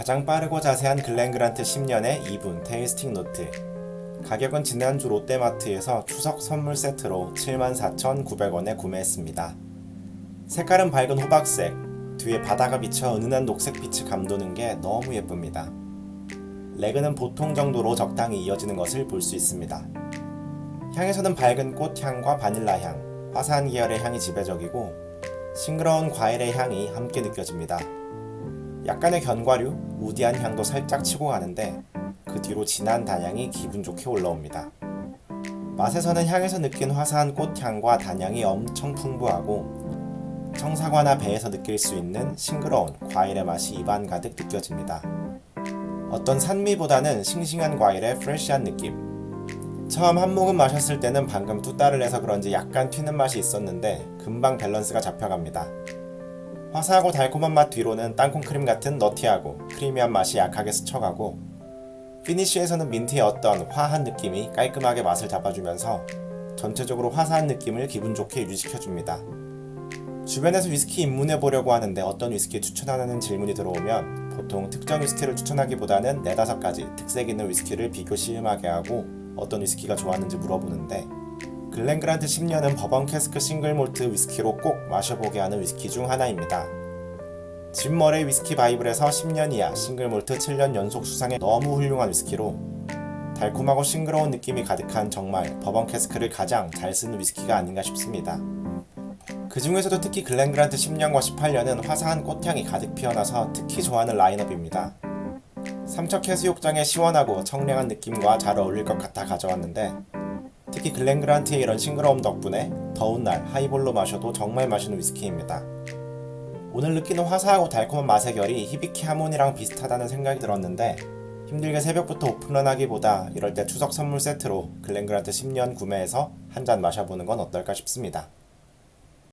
가장 빠르고 자세한 글렌그란트 10년의 2분 테이스팅 노트. 가격은 지난주 롯데마트에서 추석 선물 세트로 74,900원에 구매했습니다. 색깔은 밝은 호박색, 뒤에 바다가 비쳐 은은한 녹색 빛이 감도는 게 너무 예쁩니다. 레그는 보통 정도로 적당히 이어지는 것을 볼 수 있습니다. 향에서는 밝은 꽃향과 바닐라 향, 화사한 계열의 향이 지배적이고 싱그러운 과일의 향이 함께 느껴집니다. 약간의 견과류, 우디한 향도 살짝 치고 가는데 그 뒤로 진한 단향이 기분 좋게 올라옵니다. 맛에서는 향에서 느낀 화사한 꽃향과 단향이 엄청 풍부하고 청사과나 배에서 느낄 수 있는 싱그러운 과일의 맛이 입안 가득 느껴집니다. 어떤 산미보다는 싱싱한 과일의 프레쉬한 느낌. 처음 한 모금 마셨을 때는 방금 뚜따를 내서 그런지 약간 튀는 맛이 있었는데 금방 밸런스가 잡혀갑니다. 화사하고 달콤한 맛 뒤로는 땅콩 크림 같은 너티하고 크리미한 맛이 약하게 스쳐가고 피니쉬에서는 민트의 어떤 화한 느낌이 깔끔하게 맛을 잡아주면서 전체적으로 화사한 느낌을 기분 좋게 유지시켜줍니다. 주변에서 위스키 입문해 보려고 하는데 어떤 위스키 추천하는 질문이 들어오면 보통 특정 위스키를 추천하기보다는 네다섯 가지 특색 있는 위스키를 비교 시음하게 하고 어떤 위스키가 좋았는지 물어보는데 글렌그란트 10년은 버번 캐스크 싱글 몰트 위스키로 꼭 마셔보게 하는 위스키 중 하나입니다. 짐 머레이 위스키 바이블에서 10년 이하 싱글 몰트 7년 연속 수상의 너무 훌륭한 위스키로 달콤하고 싱그러운 느낌이 가득한 정말 버번 캐스크를 가장 잘 쓰는 위스키가 아닌가 싶습니다. 그 중에서도 특히 글렌그란트 10년과 18년은 화사한 꽃향이 가득 피어나서 특히 좋아하는 라인업입니다. 삼척 해수욕장의 시원하고 청량한 느낌과 잘 어울릴 것 같아 가져왔는데 특히 글렌 그란트의 이런 싱그러움 덕분에 더운 날 하이볼로 마셔도 정말 맛있는 위스키입니다. 오늘 느끼는 화사하고 달콤한 맛의 결이 히비키 하모니랑 비슷하다는 생각이 들었는데 힘들게 새벽부터 오픈런하기보다 이럴 때 추석 선물 세트로 글렌그란트 10년 구매해서 한 잔 마셔보는 건 어떨까 싶습니다.